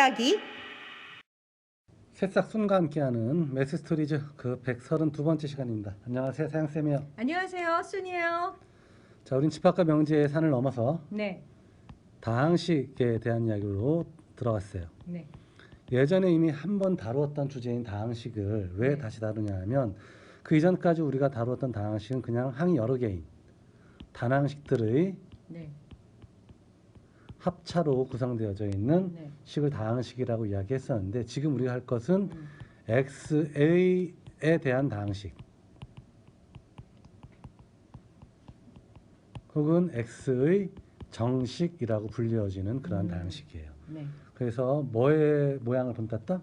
이야기 새싹 순과 함께하는 매스 스토리즈 그 132번째 시간입니다. 안녕하세요, 사양쌤이요. 안녕하세요 순이에요 자, 우린 집합과 명제의 산을 넘어서 네 다항식에 대한 이야기로 들어갔어요. 네. 예전에 이미 한 번 다루었던 주제인 다항식을 왜 네. 다시 다루냐 하면 그 이전까지 우리가 다루었던 다항식은 그냥 항이 여러 개인 단항식들의 네. 합차로 구성되어져 있는 네. 식을 다항식이라고 이야기했었는데 지금 우리가 할 것은 음. XA에 대한 다항식 혹은 X의 정식이라고 불리워지는 그러한 음. 다항식이에요. 네. 그래서 뭐의 모양을 본땄다?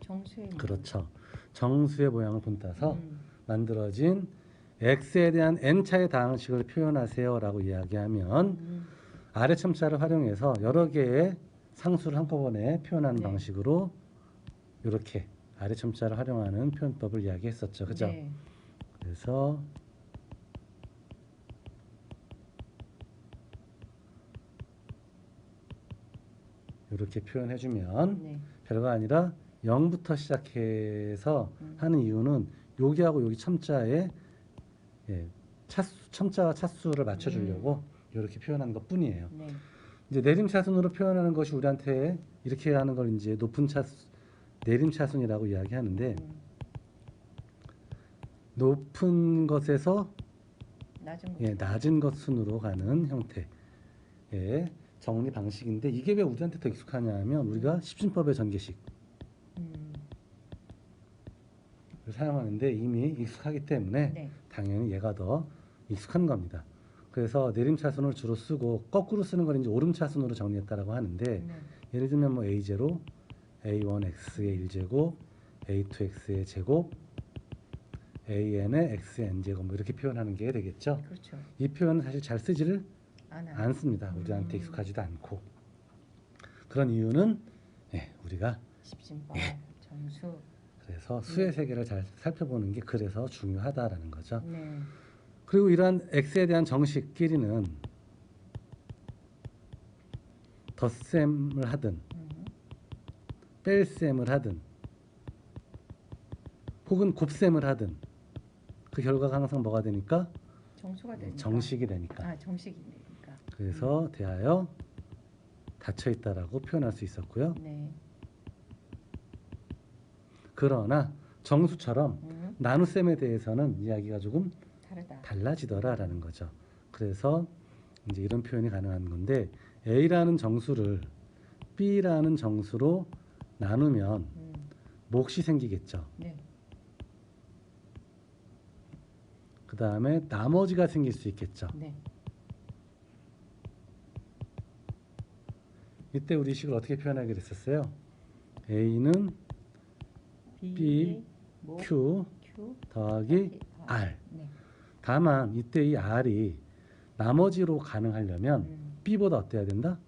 정수의 그렇죠. 정수의 모양을 본따서 음. 만들어진 X에 대한 N차의 다항식을 표현하세요라고 이야기하면 음. 아래 첨자를 활용해서 여러 개의 상수를 한꺼번에 표현하는 네. 방식으로 이렇게 아래 첨자를 활용하는 표현법을 이야기했었죠. 그죠? 네. 그래서 이렇게 표현해 주면 네. 별거 아니라 0부터 시작해서 음. 하는 이유는 여기하고 여기 첨자에 예, 차수, 첨자와 차수를 맞춰 주려고 이렇게 표현한 것 뿐이에요. 네. 이제 내림 차순으로 표현하는 것이 우리한테 이렇게 하는 걸 이제 높은 차수, 내림 차순이라고 이야기하는데 음. 높은 것에서 낮은 거. 예, 낮은 것 순으로 가는 형태의 정리 방식인데 이게 왜 우리한테 더 익숙하냐 하면 우리가 십진법의 전개식을 음. 사용하는데 이미 익숙하기 때문에 네. 당연히 얘가 더 익숙한 겁니다. 그래서 내림차순을 주로 쓰고 거꾸로 쓰는 걸 이제 오름차순으로 정리했다라고 하는데 네. 예를 들면 뭐 a0, a1x의 1제곱, a2x의 제곱, an의 xn 제곱 뭐 이렇게 표현하는 게 되겠죠. 그렇죠. 이 표현은 사실 잘 쓰지를 안 않습니다. 우리한테 음. 익숙하지도 않고 그런 이유는 예, 우리가 십진법 정수. 그래서 수의 세계를 잘 살펴보는 게 그래서 중요하다라는 거죠. 네. 그리고 이러한 x에 대한 정식끼리는 덧셈을 하든 음. 뺄셈을 하든 혹은 곱셈을 하든 그 결과가 항상 뭐가 되니까 정수가 되니까. 정식이 되니까 아 정식이 되니까. 그래서 대하여 닫혀 있다라고 표현할 수 있었고요. 네. 그러나 정수처럼 음. 나눗셈에 대해서는 이야기가 조금 다르다. 달라지더라라는 거죠. 그래서 이제 이런 표현이 가능한 건데 A라는 정수를 B라는 정수로 나누면 음. 몫이 생기겠죠. 네. 그 다음에 나머지가 생길 수 있겠죠. 네. 이때 우리 식을 어떻게 표현하기로 했었어요? A는 B, 모, Q Q 더하기 아, R. 네. 다만 이때 이 R이 나머지로 가능하려면 음. B보다 어때야 된다?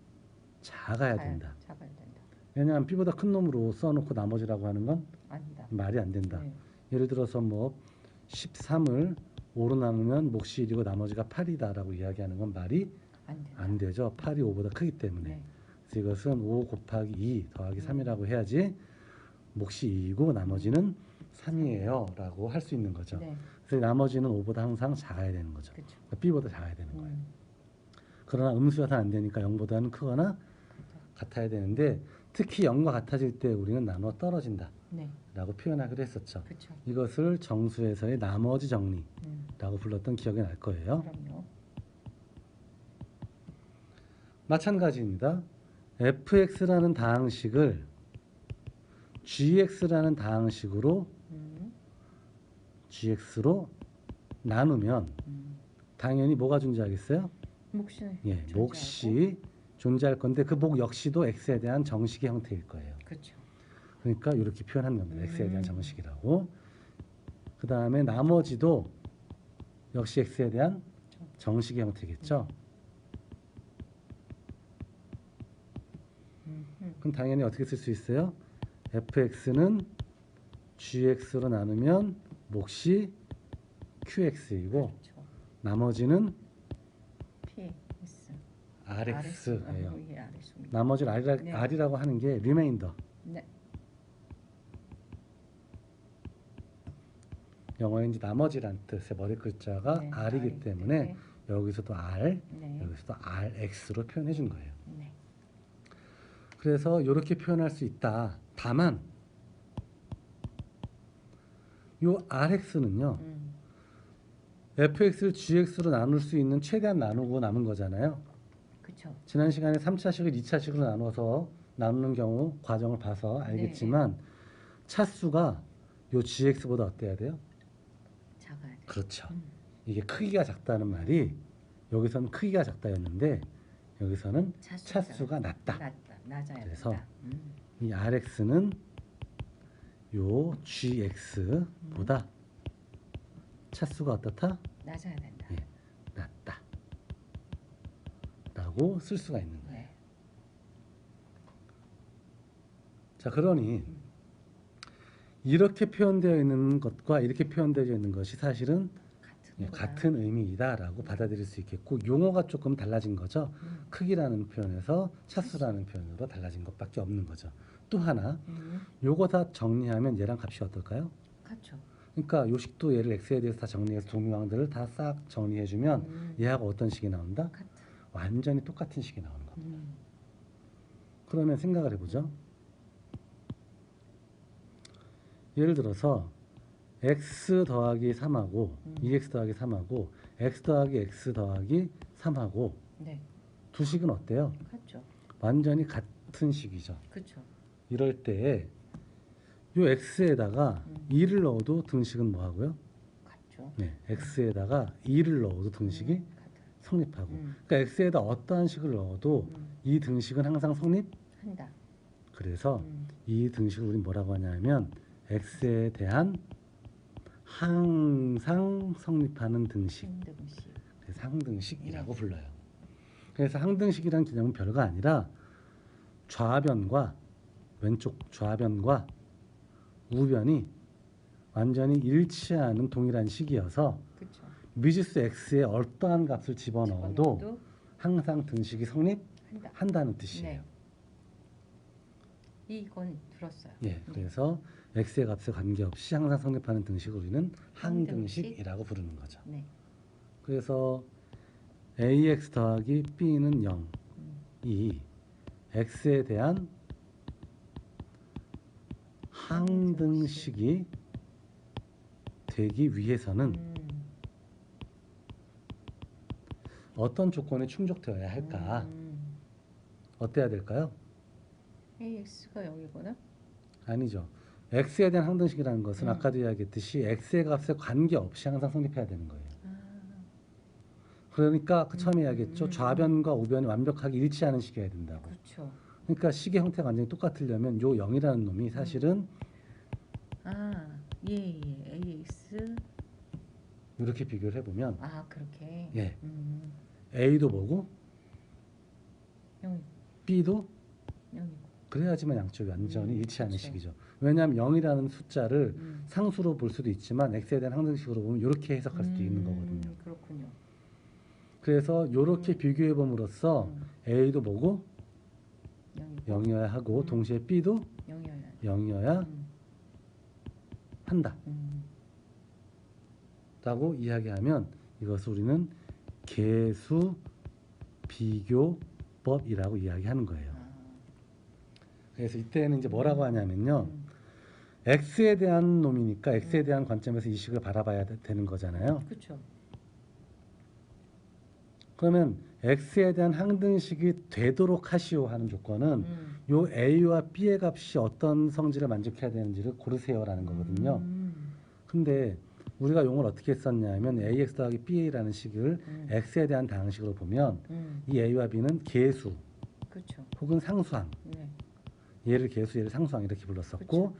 작아야 잘 된다. 잡아야 된다. 왜냐하면 B보다 큰 놈으로 써놓고 나머지라고 하는 건 아니다. 말이 안 된다. 네. 예를 들어서 뭐 13을 5로 나누면 몫이 1이고 나머지가 8이다라고 이야기하는 건 말이 안. 안 되죠. 8이 5보다 크기 때문에. 네. 그래서 이것은 5 곱하기 2 더하기 음. 3이라고 해야지 몫이 2이고 나머지는 3이에요 라고 할 수 있는 거죠. 네. 그래서 나머지는 5보다 항상 작아야 되는 거죠. 그러니까 B보다 작아야 되는 거예요. 음. 그러나 음수여서 안 되니까 0보다는 크거나. 같아야 되는데 특히 0과 같아질 때 우리는 나눠 떨어진다 네. 라고 표현하기로 했었죠. 그렇죠. 이것을 정수에서의 나머지 정리라고 음. 불렀던 기억이 날 거예요. 그럼요. 마찬가지입니다. fx라는 다항식을 gx라는 다항식으로 음. Gx로 나누면 음. 당연히 뭐가 존재하겠어요? 몫이 예, 존재하고. 몫이 존재할 건데 그몫 역시도 x에 대한 정식의 형태일 거예요. 그렇죠. 그러니까 이렇게 표현한 겁니다. x에 대한 음. 정식이라고. 그 다음에 나머지도 역시 x에 대한 정식의 형태겠죠. 음. 음. 그럼 당연히 어떻게 쓸 수 있어요? fx는 gx로 나누면 몫이 qx이고 그렇죠. 나머지는 P S RX예요. 어, 이게 RX입니다. 나머지를 R이라, 네. R이라고 하는 게 리메인더. 네. 영어에 이제 나머지란 뜻의 머리 글자가 네, R이기 R이기 때문에 때문에. 여기서도 R, 네. 여기서도 RX로 표현해 준 거예요. 네. 그래서 이렇게 표현할 수 있다. 다만 요 RX는요. 음. fx를 gx로 나눌 수 있는 최대한 나누고 남은 거잖아요. 그렇죠. 지난 시간에 3차식을 2차식으로 나눠서 나누는 경우 과정을 봐서 알겠지만 차수가 요 gx보다 어때야 돼요? 작아야 돼. 그렇죠. 음. 이게 크기가 작다는 말이 여기서는 크기가 작다였는데 여기서는 차수가, 차수가 낮다. 낮다. 낮아야 그래서 된다. 음. 이 rx는 요 gx보다 차수가 어떻다? 낮아야 된다. 예, 낮다. 라고 쓸 수가 있는 거예요. 네. 자, 그러니 이렇게 표현되어 있는 것과 이렇게 표현되어 있는 것이 사실은 예, 거다. 같은 의미이다라고 받아들일 수 있겠고 용어가 조금 달라진 거죠. 음. 크기라는 표현에서 차수라는 표현으로 달라진 것밖에 없는 거죠. 또 하나 음. 요거 다 정리하면 얘랑 값이 어떨까요? 같죠. 그러니까 요식도 얘를 x에 대해서 다 정리해서 동유항들을 다 싹 정리해주면 음. 얘하고 어떤 식이 나온다? 같아. 완전히 똑같은 식이 나오는 겁니다. 음. 그러면 생각을 해보죠. 예를 들어서 x 더하기 3하고 음. 2x 더하기 3하고 x 더하기 x 더하기 3하고 네. 두 식은 어때요? 같죠. 완전히 같은 식이죠. 그렇죠. 이럴 때에 요 x에다가 음. 2를 넣어도 등식은 뭐 하고요? 같죠. 네, x에다가 2를 넣어도 등식이 음. 성립하고 음. 그러니까 x에다 어떠한 식을 넣어도 음. 이 등식은 항상 성립 한다. 그래서 음. 이 등식을 우리 뭐라고 하냐면 x에 대한 항상 성립하는 등식 신등식. 그래서 항등식이라고 네. 불러요. 그래서 항등식이란 개념은 별거 아니라 좌변과 왼쪽 좌변과 우변이 완전히 일치하는 동일한 식이어서 그렇죠. 미지수 x에 어떠한 값을 집어넣어도 집어넣어도 항상 등식이 성립한다는 한다. 뜻이에요. 네. 이건 들었어요. 예, 그래서 x의 값에 관계없이 항상 성립하는 등식을 우리는 항등식? 항등식이라고 부르는 거죠. 네. 그래서 ax 더하기 b는 0, 음. 이 x에 대한 항등식이 되기 위해서는 음. 어떤 조건에 충족되어야 할까? 음. 어때야 될까요? AX가 0이거나? 아니죠. X에 대한 항등식이라는 것은 음. 아까도 이야기했듯이 x의 값에 관계없이 항상 성립해야 되는 거예요. 아. 그러니까 그 처음에 음, 이야기했죠. 음, 좌변과 우변이 완벽하게 일치하는 식이어야 된다고. 그렇죠. 그러니까 식의 형태가 완전히 똑같으려면 요 0이라는 놈이 사실은 아, 예, 예. AX. 이렇게 비교를 해 보면 아, 그렇게. 예 음. a도 뭐고 0이 b도 0이고. 그래야지만 양쪽이 완전히 음, 일치하는 그쵸. 식이죠. 왜냐하면 0이라는 숫자를 음. 상수로 볼 수도 있지만 x에 대한 항등식으로 보면 이렇게 해석할 수도 있는 음, 거거든요. 그렇군요. 그래서 이렇게 음. 비교해 봄으로써 음. a도 뭐고 0이고. 0이어야 하고 음. 동시에 b도 0이어야. 0이어야 음. 한다. 음. 라고 이야기하면 이것을 우리는 개수 비교법이라고 이야기하는 거예요. 아. 그래서 이때는 이제 뭐라고 하냐면요. 음. X에 대한 놈이니까 x에 대한 관점에서 이 식을 바라봐야 되- 되는 거잖아요. 그렇죠. 그러면 x에 대한 항등식이 되도록 하시오 하는 조건은 음. 요 a와 b의 값이 어떤 성질을 만족해야 되는지를 고르세요라는 거거든요. 음. 근데 우리가 용어를 어떻게 썼냐면 ax 더하기 ba라는 식을 음. x에 대한 다항식으로 보면 음. 이 a와 b는 개수 그렇죠. 혹은 상수항 네. 얘를 개수 얘를 상수항 이렇게 불렀었고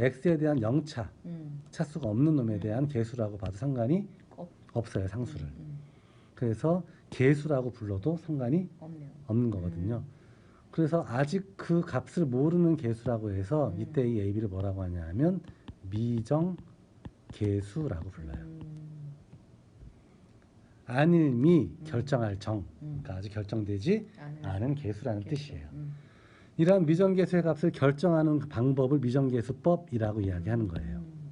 x에 대한 0차 음. 차수가 없는 놈에 음. 대한 개수라고 봐도 상관이 없. 없어요 상수를 음, 음. 그래서 개수라고 불러도 상관이 없네요. 없는 거거든요 음. 그래서 아직 그 값을 모르는 개수라고 해서 음. 이때 이 AB를 뭐라고 하냐 하면 미정 개수라고 불러요 음. 안일미 음. 결정할 정 음. 그러니까 아직 결정되지 않은 개수라는 개수. 뜻이에요. 음. 이러한 미정계수의 값을 결정하는 그 방법을 미정계수법이라고 이야기하는 거예요. 음.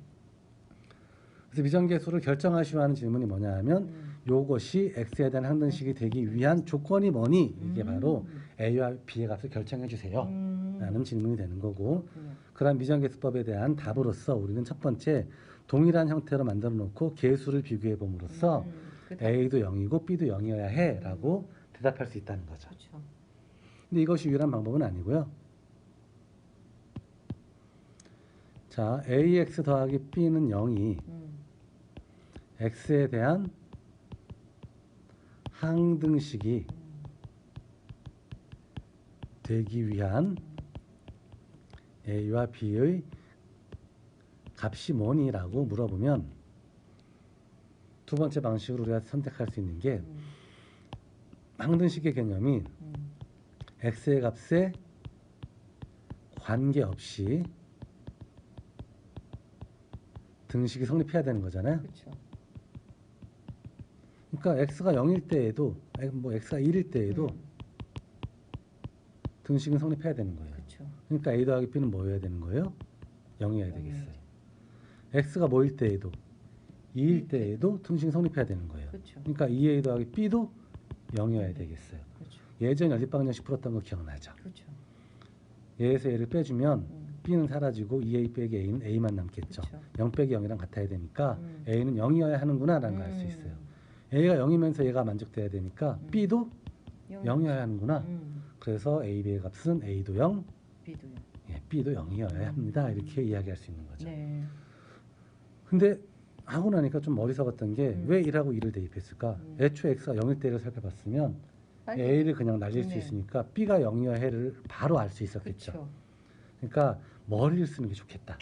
그래서 미정계수를 결정하시오 하는 질문이 뭐냐 하면 음. 요것이 x에 대한 항등식이 되기 위한 조건이 뭐니? 이게 음. 바로 a와 b의 값을 결정해 주세요. 음. 라는 질문이 되는 거고. 그러한 미정계수법에 대한 답으로서 우리는 첫 번째 동일한 형태로 만들어 놓고 계수를 비교해 봄으로써 음. 그 답- a도 0이고 b도 0이어야 해라고 대답할 수 있다는 거죠. 그렇죠. 근데 이것이 유일한 방법은 아니고요. 자, ax 더하기 b는 0이 음. x에 대한 항등식이 음. 되기 위한 a와 b의 값이 뭐니라고 물어보면 두 번째 방식으로 우리가 선택할 수 있는 게 음. 항등식의 개념이 음. X의 값에 관계없이 등식이 성립해야 되는 거잖아요. 그렇죠. 그러니까 x가 0일 때에도 뭐 x가 1일 때에도 음. 등식은 성립해야 되는 거예요. 그렇죠. 그러니까 a 더하기 b는 뭐여야 되는 거예요? 0이어야 되겠어요. x가 뭐일 때에도 2일 때에도 등식이 성립해야 되는 거예요. 그렇죠. 그러니까 2a 더하기 b도 0이어야 되겠어요. 그렇죠. 예전 연립방정식 풀었던 거 기억나죠? 그렇죠. 얘에서 얘를 빼주면 음. b는 사라지고 2a 빼기 a는 a만 남겠죠. 그렇죠. 0 빼기 0이랑 같아야 되니까 음. a는 0이어야 하는구나 라는 걸 알수 음. 있어요. a가 0이면서 얘가 만족돼야 되니까 음. b도 영- 0이어야 하는구나. 음. 그래서 a, b의 값은 a도 0, B도요. 예, b도 0이어야 합니다. 이렇게 이야기할 수 있는 거죠. 네. 근데 하고 나니까 좀 머리 썩었던 게 음. 왜 1하고 2를 대입했을까? 음. 애초에 x가 0일 때를 살펴봤으면 빨리- a를 그냥 날릴 수 네. 있으니까 b가 0이어야 해를 바로 알 수 있었겠죠. 그렇죠. 그러니까 머리를 쓰는 게 좋겠다.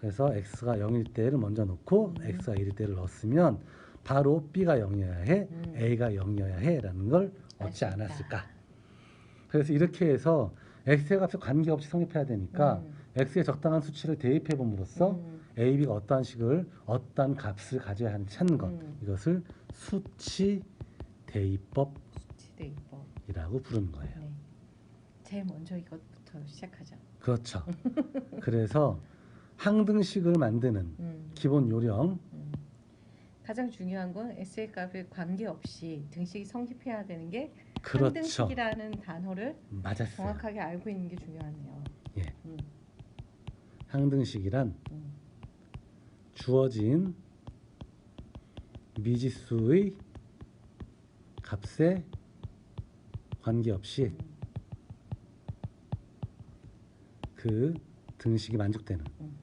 그래서 x가 0일 때를 먼저 놓고 음. x가 1일 때를 넣었으면 바로 b가 0이어야 해, 음. a가 0이어야 해라는 걸알 얻지. 않았을까. 그래서 이렇게 해서 x의 값에 관계없이 성립해야 되니까 음. x의 적당한 수치를 대입해 봄으로써 음. a, b가 어떠한 식을 어떠한 값을 가져야 하는지 찾는 것 음. 이것을 수치 대입법 이라고. 부르는 거예요. 네. 제일 먼저 이것부터 시작하자. 그렇죠. 그래서 항등식을 만드는 음. 기본 요령 음. 가장 중요한 건 SL 값에 관계없이 등식이 성립해야 되는 게 그렇죠. 항등식이라는 단어를 맞았어요. 정확하게 알고 있는 게 중요하네요. 예. 음. 항등식이란 음. 주어진 미지수의 값에 관계없이 음. 그 등식이 만족되는 음.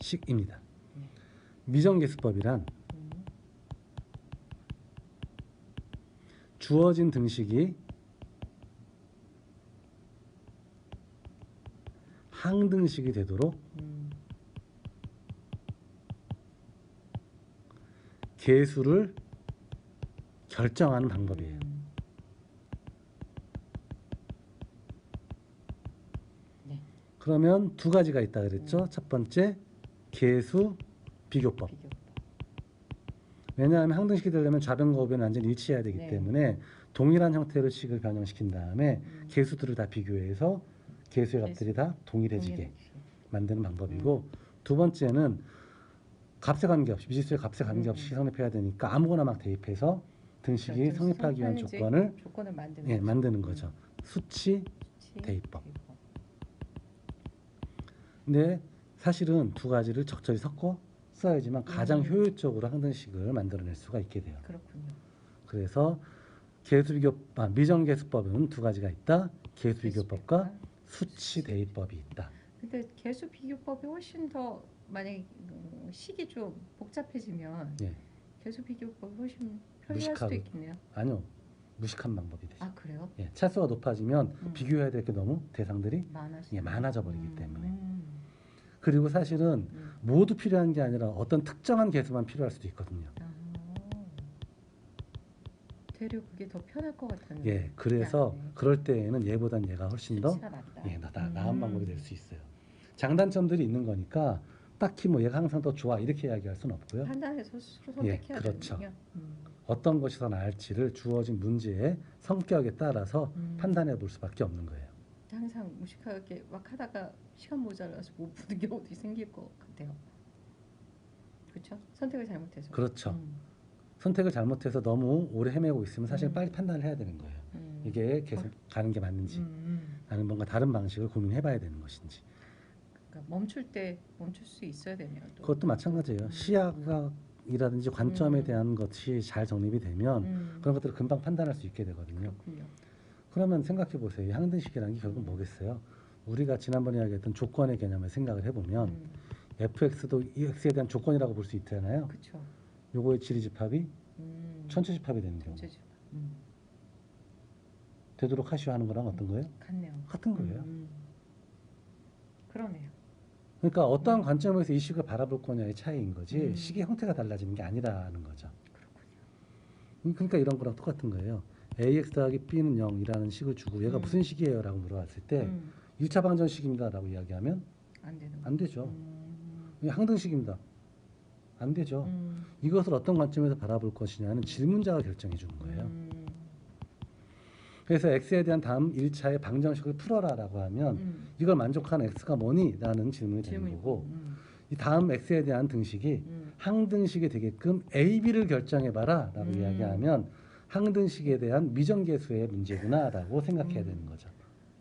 식입니다. 네. 미정계수법이란 음. 주어진 등식이 항등식이 되도록 음. 계수를 결정하는 방법이에요. 음. 네. 그러면 두 가지가 있다 그랬죠. 음. 첫 번째 계수 비교법. 비교. 왜냐하면 항등식이 되려면 좌변과 우변이 완전히 일치해야 되기 네. 때문에 동일한 형태로 식을 변형시킨 다음에 음. 계수들을 다 비교해서 계수. 값들이 다 동일해지게 동일하게. 만드는 방법이고 두 번째는 값에 관계없이 미지수의 값에 관계없이 음. 성립해야 되니까 아무거나 막 대입해서 등식이 그렇죠. 성립하기 위한 조건을 조건을 만드는 예. 만드는 거죠. 수치 대입법. 근데 사실은 두 가지를 적절히 섞어 써야지만 가장 음. 효율적으로 항등식을 만들어낼 수가 있게 돼요. 그렇군요. 그래서 계수비교 아, 미정계수법은 두 가지가 있다. 계수비교법과 수치 대입법이 있다. 근데 개수 비교법이 훨씬 더 만약 음, 식이 좀 복잡해지면 예. 개수 비교법이 훨씬 편리할. 수도 있겠네요. 아니요, 무식한 방법이 되죠. 아 그래요? 예, 차수가 높아지면 음. 비교해야 될 게 너무 대상들이 많아지. 예, 많아져 버리기 때문에. 음, 그리고 사실은 음. 모두 필요한 게 아니라 어떤 특정한 개수만 필요할 수도 있거든요. 아, 되려 그게 더 편할 것 같은. 예, 그래서 네. 그럴 때에는 얘보단 얘가 훨씬 더. 예, 나, 나, 음. 나은 방법이 될 수 있어요. 장단점들이 있는 거니까 딱히 뭐 얘가 항상 더 좋아 이렇게 이야기할 수는 없고요. 판단해서 스스로 예, 선택해야 그렇죠. 되는군요. 음. 어떤 것이 더 나을지를 주어진 문제의 성격에 따라서 음. 판단해 볼 수밖에 없는 거예요. 항상 무식하게 막 하다가 시간 모자라서 못 보는 경우도 생길 것 같아요. 그렇죠? 선택을 잘못해서. 그렇죠. 음. 선택을 잘못해서 너무 오래 헤매고 있으면 사실 음. 빨리 판단을 해야 되는 거예요. 음. 이게 계속 가는 게 맞는지 음, 음. 아니면 뭔가 다른 방식을 고민해 봐야 되는 것인지. 그러니까 멈출 때 멈출 수 있어야 되네요. 또. 그것도 마찬가지예요. 음. 시야각 이라든지 관점에 음. 대한 것이 잘 정립이 되면 음. 그런 것들을 금방 판단할 수 있게 되거든요. 그렇군요. 그러면 생각해 보세요. 이 항등식이라는 게 결국 음. 뭐겠어요? 우리가 지난번에 이야기했던 조건의 개념을 생각을 해보면 음. fx도 이 x에 대한 조건이라고 볼 수 있잖아요. 그렇죠. 요거의 지리집합이 음. 전체 집합이 되는 경우. 전체집. 음. 되도록 하시오 하는 거랑 어떤 거예요? 같네요. 같은 거예요. 음. 그러네요. 그러니까 어떠한 음. 관점에서 이 식을 바라볼 거냐의 차이인 거지 음. 식의 형태가 달라지는 게 아니라는 거죠. 그렇군요. 음, 그러니까 이런 거랑 똑같은 거예요. ax 더하기 b는 0이라는 식을 주고 얘가 음. 무슨 식이에요? 라고 물어봤을 때 음. 1차 방정식입니다 라고 이야기하면 안 되는 거. 안 되죠. 음. 항등식입니다. 안 되죠. 음. 이것을 어떤 관점에서 바라볼 것이냐는 질문자가 결정해 주는 거예요. 음. 그래서 x에 대한 다음 1차의 방정식을 풀어라라고 하면 음. 이걸 만족하는 x가 뭐니? 라는 질문이 되는. 거고 음. 이 다음 x에 대한 등식이 음. 항등식이 되게끔 a, b를 결정해 봐라 라고 음. 이야기하면 항등식에 대한 미정계수의 문제구나 라고 생각해야 음. 되는 거죠.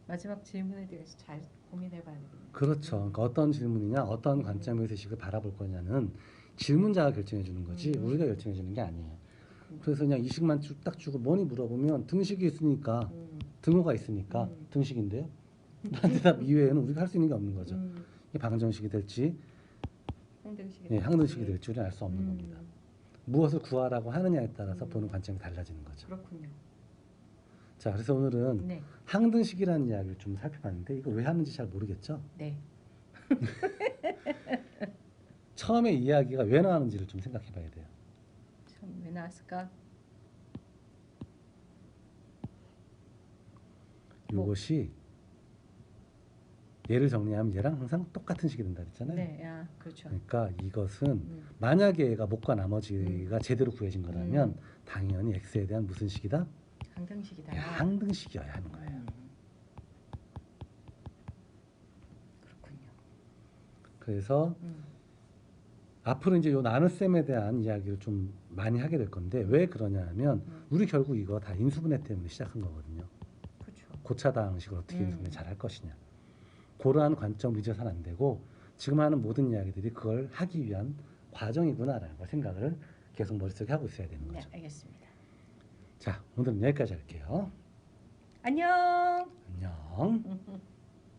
마지막 질문에 대해서 잘 고민해봐야 되겠네요. 그렇죠. 그러니까 어떤 질문이냐 어떤 음. 관점에서 이 식을 바라볼 거냐는 질문자가 결정해 주는 거지 음. 우리가 결정해 주는 게 아니에요. 음. 그래서 그냥 이 식만 쭉딱 주고 뭐니 물어보면 등식이 있으니까 음. 등호가 있으니까 음. 등식인데요. 라는 대답 이외에는 우리가 할 수 있는 게 없는 거죠. 음. 이게 방정식이 될지 항등식이 예, 항등식이 될지 우리는 알 수 없는 음. 겁니다. 무엇을 구하라고 하느냐에 따라서 음. 보는 관점이 달라지는 거죠. 그렇군요. 자, 그래서 오늘은 네. 항등식이라는 이야기를 좀 살펴봤는데 이거 왜 하는지 잘 모르겠죠. 네. 처음에 이야기가 왜 나왔는지를 좀 생각해 봐야 돼요. 나왔을까? 뭐. 이것이 얘를 정리하면 얘랑 항상 똑같은 식이 된다 그랬잖아요. 네. 야, 그렇죠. 그러니까 이것은 음. 만약에 얘가 목과 나머지가 제대로 구해진 거라면 음. 당연히 x에 대한 무슨 식이다? 항등식이다. 항등식이어야 하는 거예요. 음. 그렇군요. 그래서 음. 앞으로 이제 요 나눗셈에 대한 이야기를 좀 많이 하게 될 건데 왜 그러냐면 음. 우리 결국 이거 다 인수분해 때문에 시작한 거거든요. 그렇죠. 고차당식을 어떻게 음. 인수분해 잘 할 것이냐. 그러한 관점 잊어서는 안 되고 지금 하는 모든 이야기들이 그걸 하기 위한 과정이구나라는 걸 생각을 계속 머릿속에 하고 있어야 되는 네, 거죠. 알겠습니다. 자, 오늘은 여기까지 할게요. 안녕. 안녕.